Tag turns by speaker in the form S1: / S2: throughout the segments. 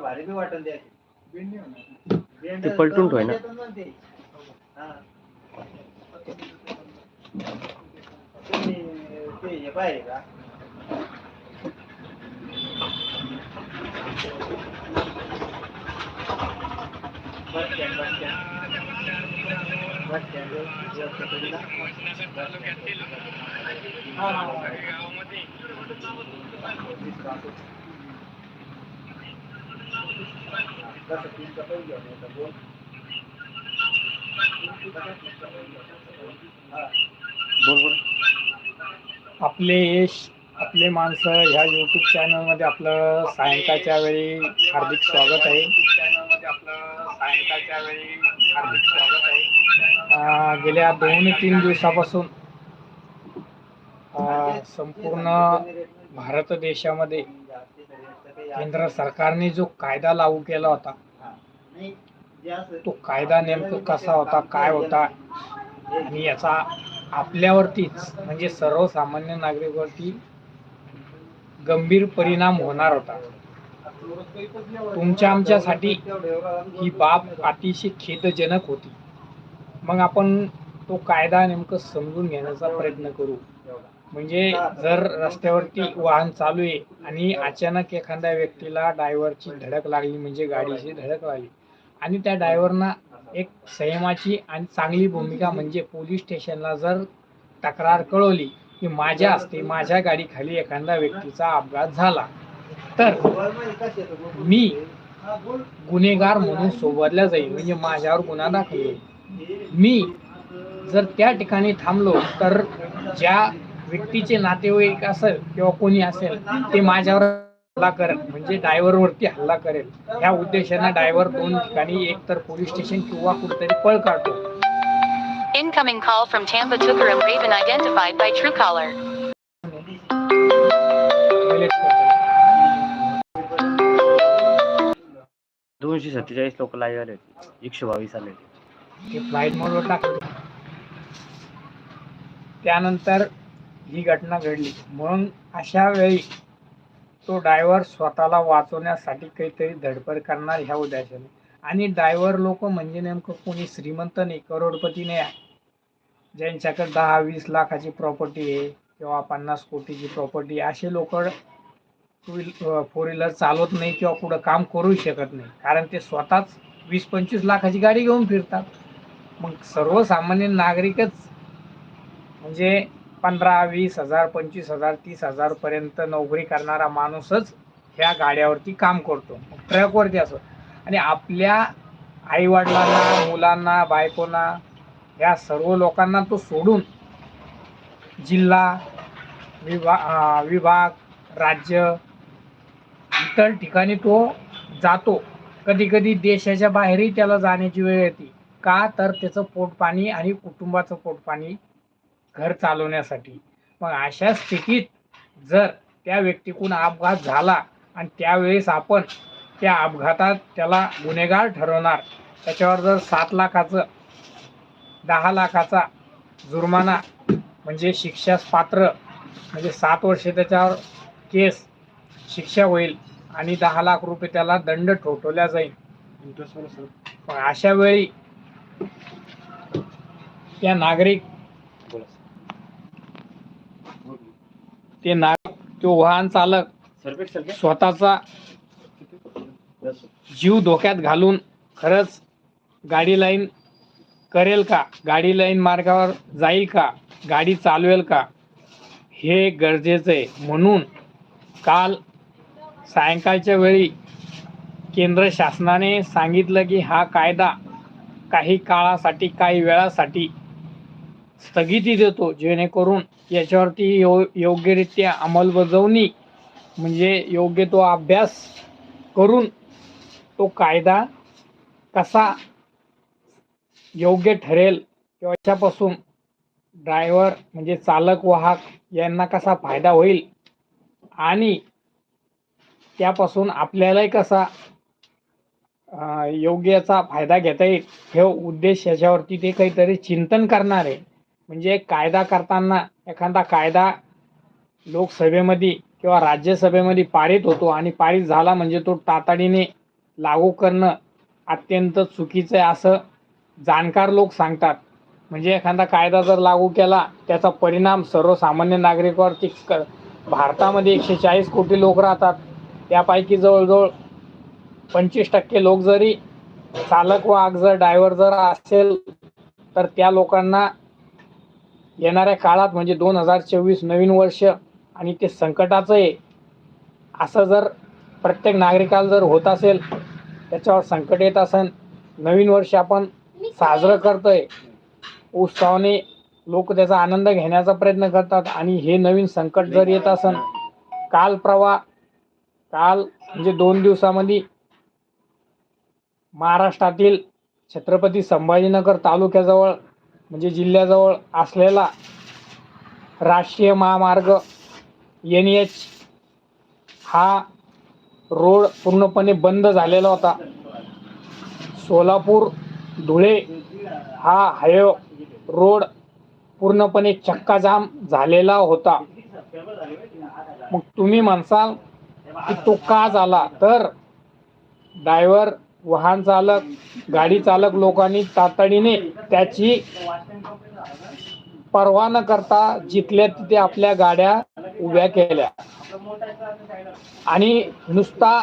S1: भारी बी वाटेल द्या.
S2: बेंड नाही होणार.
S3: ते पलटून ठेव ना.
S1: हा तुम्ही ते हे पाहिजे का bus stand bus stand bus stand व्यवस्था
S2: हा, हा, हा.
S1: कसं तीन कपडे घेऊन येतं बोल हा
S3: बोल बोल
S2: आपले यश आपले माणसं ह्या युट्यूब चॅनलमध्ये आपलं सायंकाळच्या वेळी हार्दिक स्वागत आहे. हार्दिक स्वागत आहे गेल्या दोन तीन दिवसापासून संपूर्ण भारत देशामध्ये केंद्र सरकारने जो कायदा लागू केला होता तो कायदा नेमकं कसा होता काय होता आणि याचा आपल्यावरतीच म्हणजे सर्वसामान्य नागरिकवरती गंभीर परिणाम होणार होता. तुमच्या आमच्यासाठी ही बाब अतिशय खेदजनक होती. मग आपण तो कायदा नेमकं समजून घेण्याचा प्रयत्न करू. म्हणजे जर रस्त्यावरती वाहन चालू आहे आणि अचानक एखाद्या व्यक्तीला ड्रायव्हरची धडक लागली म्हणजे गाडीची धडक लागली आणि त्या ड्रायव्हरना एक संयमाची आणि चांगली भूमिका म्हणजे पोलीस स्टेशनला जर तक्रार कळवली की माझ्या असते माझ्या गाडीखाली एखाद्या व्यक्तीचा अपघात झाला तर मी गुन्हेगार म्हणून सोबतल्या जाईल म्हणजे माझ्यावर गुन्हा दाखल होईल. मी जर त्या ठिकाणी थांबलो तर ज्या व्यक्तीचे नातेवाईक असेल किंवा कोणी असेल ते माझ्यावर हल्ला करेल म्हणजे ड्रायव्हर वरती हल्ला करेल. ह्या उद्देशाने ड्रायव्हर दोन ठिकाणी एकतर पोलीस स्टेशन किंवा कुठेतरी पळ काढतो.
S4: Incoming call from Tampa Tukaram Raven identified by Truecaller.
S2: Delete करतो.
S3: दोनशे सत्तेचाळीस लोक लाईव्ह आले होते. एकशे बावीस आले होते.
S2: ते फ्लाईट मोडवर टाकलं. त्यानंतर ही घटना घडली. म्हणून अशा वेळी तो डायव्हर स्वतःला वाचवण्यासाठी काहीतरी धडपड करणार ह्या उद्याच्याने आणि डायव्हर लोक म्हणजे नेमकं कोणी श्रीमंत नाही करोडपती नाही आहे. ज्यांच्याकडे दहा वीस लाखाची प्रॉपर्टी आहे किंवा पन्नास कोटीची प्रॉपर्टी असे लोक टू व्हील फोर व्हीलर चालवत नाही किंवा कुठं काम करू शकत नाही. कारण ते स्वतःच वीस पंचवीस लाखाची गाडी घेऊन फिरतात. मग सर्वसामान्य नागरिकच म्हणजे पंधरा वीस हजार पंचवीस हजार तीस हजारपर्यंत नोकरी करणारा माणूसच ह्या गाड्यावरती काम करतो. ट्रकवरती असो. आणि आपल्या आईवडिलांना मुलांना बायकोना या सर्व लोकांना तो सोडून जिल्हा विभा विभाग राज्य इतर ठिकाणी तो जातो. कधी कधी देशाच्या बाहेरही त्याला जाण्याची वेळ येते. का? तर त्याचं पोटपाणी आणि कुटुंबाचं पोटपाणी घर चालवण्यासाठी. मग अशा स्थितीत जर त्या व्यक्तीकडून अपघात झाला आणि त्यावेळेस आपण त्या अपघातात त्याला गुन्हेगार ठरवणार त्याच्यावर जर सात लाखाचं दहा लाखाचा जुर्माना म्हणजे शिक्षास पात्र म्हणजे सात वर्षे त्याच्यावर केस शिक्षा होईल आणि दहा लाख रुपये त्याला दंड ठोठवला जाईल. मग अशा वेळी त्या नागरिक ते नागरिक तो वाहन चालक स्वतःचा जीव धोक्यात घालून खरंच गाडी लाईन करेल का? गाडी लाईन मार्गावर जाईल का? गाडी चालवेल का? हे गरजेचं आहे. म्हणून काल सायंकाळच्या वेळी केंद्र शासनाने सांगितलं की हा कायदा काही काळासाठी काही वेळासाठी स्थगिती देतो जेणेकरून याच्यावरती यो योग्यरित्या अंमलबजावणी म्हणजे योग्य तो अभ्यास करून तो कायदा कसा योग्य ठरेल किंवा याच्यापासून ड्रायव्हर म्हणजे चालक वाहक यांना कसा फायदा होईल आणि त्यापासून आपल्यालाही कसा योग्याचा योग्य याचा फायदा घेता येईल हे उद्देश याच्यावरती ते काहीतरी चिंतन करणार आहे म्हणजे कायदा करताना एखादा कायदा लोकसभेमध्ये किंवा राज्यसभेमध्ये पारित होतो आणि पारित झाला म्हणजे तो तातडीने लागू करणं अत्यंत चुकीचं आहे असं जाणकार लोक सांगतात. म्हणजे एखादा कायदा जर लागू केला त्याचा परिणाम सर्वसामान्य नागरिकावरती क भारतामध्ये एकशे चाळीस कोटी लोक राहतात. त्यापैकी जवळजवळ पंचवीस टक्के लोक जरी चालक वाहक जर ड्रायव्हर जर असेल तर त्या लोकांना येणाऱ्या काळात म्हणजे दोन हजार चोवीस नवीन वर्ष आणि ते संकटाचं आहे असं जर प्रत्येक नागरिकाला जर होत असेल त्याच्यावर संकट येत असेल नवीन वर्ष आपण साजरं करतोय. उत्साहाने लोक त्याचा आनंद घेण्याचा प्रयत्न करतात आणि हे नवीन संकट जर येत असेल काल प्रवाह काल म्हणजे दोन दिवसामध्ये महाराष्ट्रातील छत्रपती संभाजीनगर तालुक्याजवळ म्हणजे जिल्ह्याजवळ असलेला राष्ट्रीय महामार्ग एन एच हा रोड पूर्णपणे बंद झालेला होता. सोलापूर धुळे हा हायवे रोड पूर्णपणे चक्काजाम झालेला होता. मग तुम्ही म्हणसाल की तो का झाला? तर ड्रायव्हर वाहन चालक गाडी चालक लोकांनी तातडीने त्याची पर्वा न करता जिथल्या तिथे आपल्या गाड्या उभ्या केल्या. आणि नुसता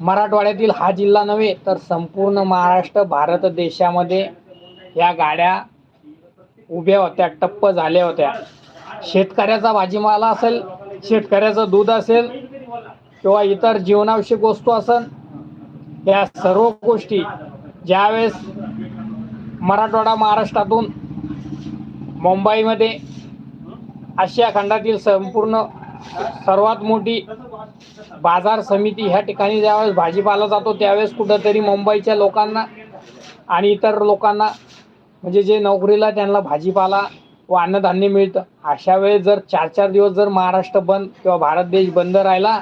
S2: मराठवाड्यातील हा जिल्हा नव्हे तर संपूर्ण महाराष्ट्र भारत देशामध्ये या गाड्या उभ्या होत्या टप्प झाल्या होत्या. शेतकऱ्याचा भाजीमाला असेल शेतकऱ्याचं दूध असेल किंवा इतर जीवनावश्यक वस्तू असेल या सर्व गोष्टी ज्यावेळेस मराठवाडा महाराष्ट्रातून मुंबईमध्ये आशिया खंडातील संपूर्ण सर्वात मोठी बाजार समिती ह्या ठिकाणी ज्यावेळेस भाजीपाला जातो त्यावेळेस कुठंतरी मुंबईच्या लोकांना आणि इतर लोकांना म्हणजे जे नोकरीला त्यांना भाजीपाला व अन्नधान्य मिळतं. अशा वेळेस जर चार चार दिवस जर महाराष्ट्र बंद किंवा भारत देश बंद राहिला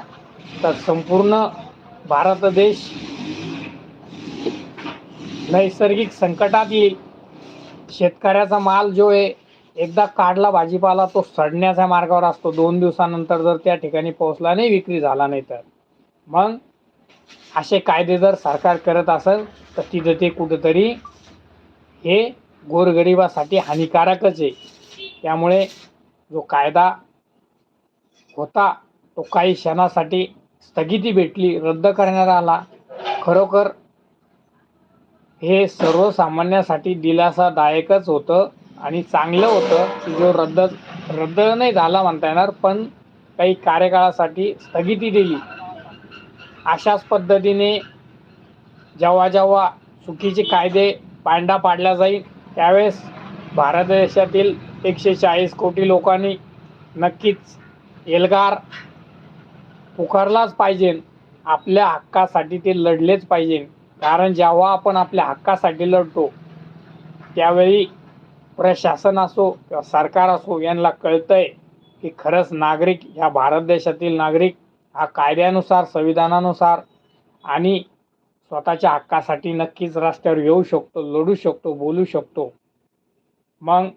S2: तर संपूर्ण भारत देश नैसर्गिक संकटात येईल. शेतकऱ्याचा माल जो आहे एकदा काढला भाजीपाला तो सडण्याच्या मार्गावर असतो. दोन दिवसानंतर जर त्या ठिकाणी पोहोचला नाही विक्री झाला नाही तर. मग असे कायदे जर सरकार करत असेल तर तिथं ते कुठंतरी हे गोरगरिबासाठी हानिकारकच आहे. त्यामुळे जो कायदा होता तो काही क्षणासाठी स्थगिती भेटली रद्द करण्यात आला. खरोखर हे सर्वसामान्यासाठी दिलासादायकच होतं आणि चांगलं होतं की जो रद्द रद्द नाही झाला म्हणता येणार पण काही कार्यकाळासाठी स्थगिती दिली. अशाच पद्धतीने जेव्हा जेव्हा चुकीचे कायदे पांडा पाडला जाईल त्यावेळेस भारत देशातील एकशे चाळीस कोटी लोकांनी नक्कीच एल्गार पुकारलाच पाहिजे. आपल्या हक्कासाठी ते लढलेच पाहिजे. कारण जेव्हा आपण आपल्या हक्कासाठी लढतो त्यावेळी प्रशासन असो किंवा सरकार असो यांना कळतंय की खरंच नागरिक ह्या भारत देशातील नागरिक हा कायद्यानुसार संविधानानुसार आणि स्वतःच्या हक्कासाठी नक्कीच रस्त्यावर येऊ शकतो लढू शकतो बोलू शकतो. मग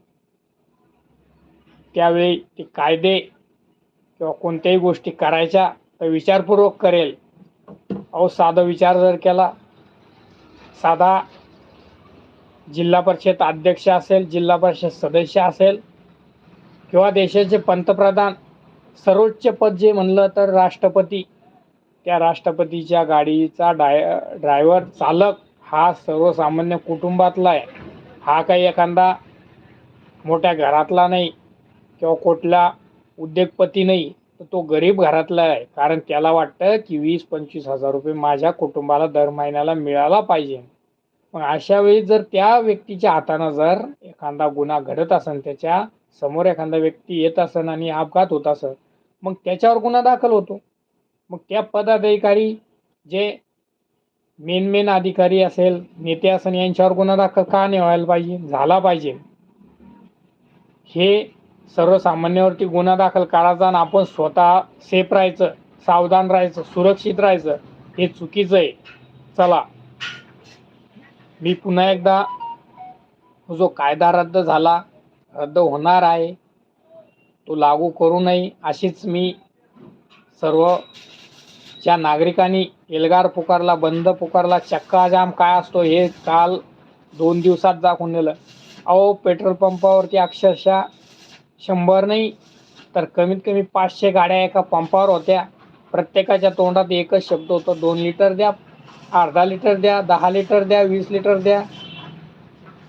S2: त्यावेळी ते कायदे किंवा कोणत्याही गोष्टी करायच्या तर विचारपूर्वक करेल. अहो साधा विचार जर केला साधा जिल्हा परिषद अध्यक्ष असेल जिल्हा परिषद सदस्य असेल किंवा देशाचे पंतप्रधान सर्वोच्च पद जे म्हणलं तर राष्ट्रपती. त्या राष्ट्रपतीच्या गाडीचा डाय ड्रायव्हर चालक हा सर्वसामान्य कुटुंबातला आहे. हा काही एखादा मोठ्या घरातला नाही किंवा कुठला उद्योगपती नाही तर तो गरीब घरातला आहे. कारण त्याला वाटतं की वीस पंचवीस हजार रुपये माझ्या कुटुंबाला दर महिन्याला मिळाला पाहिजे. मग अशा वेळी जर त्या व्यक्तीच्या हातानं जर एखादा गुन्हा घडत असेल त्याच्यासमोर एखादा व्यक्ती येत असेल आणि अपघात होत असेल मग त्याच्यावर गुन्हा दाखल होतो. मग त्या पदाधिकारी जे मेन मेन अधिकारी असेल नेते असेल यांच्यावर गुन्हा दाखल का नाही व्हायला पाहिजे? झाला पाहिजे. हे सर्वसामान्यावरती गुन्हा दाखल करायचा आणि आपण स्वतः सेफ राहायचं सावधान राहायचं सुरक्षित राहायचं हे चुकीचं आहे. चला. मी पुन्हा एकदा जो कायदा रद्द झाला रद्द होणार आहे तो लागू करू नये अशीच मी सर्व ज्या नागरिकांनी एल्गार पुकारला बंद पुकारला चक्का जाम काय असतो हे काल दोन दिवसात दाखवून दिलं अहो पेट्रोल पंपावरती अक्षरशः शंभर नाही तर कमीत कमी पाचशे गाड्या एका पंपावर होत्या. प्रत्येकाच्या तोंडात एकच शब्द होतं दोन लिटर द्या अर्धा लिटर द्या दहा लिटर द्या वीस लिटर द्या.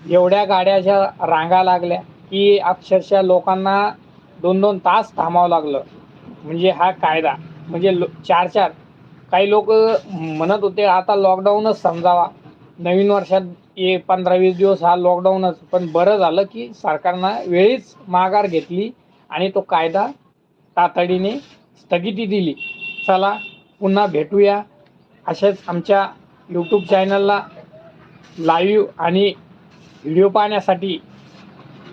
S2: एवढ्या गाड्याच्या रांगा लागल्या की अक्षरशः लोकांना दोन दोन तास थांबावं लागलं. म्हणजे हा कायदा म्हणजे लो चार चार. काही लोक म्हणत होते आता लॉकडाऊनच समजावा. नवीन वर्षात ये पंधरा वीस दिवस हा लॉकडाऊनच पण बरं झालं की सरकारनं वेळीच माघार घेतली आणि तो कायदा तातडीने स्थगिती दिली. चला पुन्हा भेटूया. असेच आमच्या यूट्यूब चॅनलला लाईव्ह आणि व्हिडिओ पाहण्यासाठी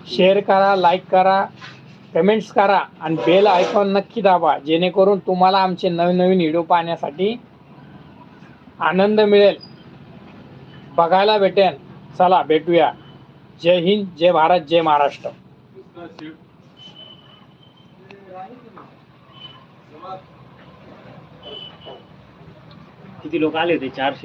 S2: शेअर करा लाईक करा कमेंट्स करा आणि बेल आयकॉन नक्की दाबा जेणेकरून तुम्हाला आमचे नवीन नवीन व्हिडिओ पाहण्यासाठी आनंद मिळेल. बघायला भेटेल चला भेटूया. जय हिंद जय भारत जय महाराष्ट्र.
S3: किती लोक आले होते चारशे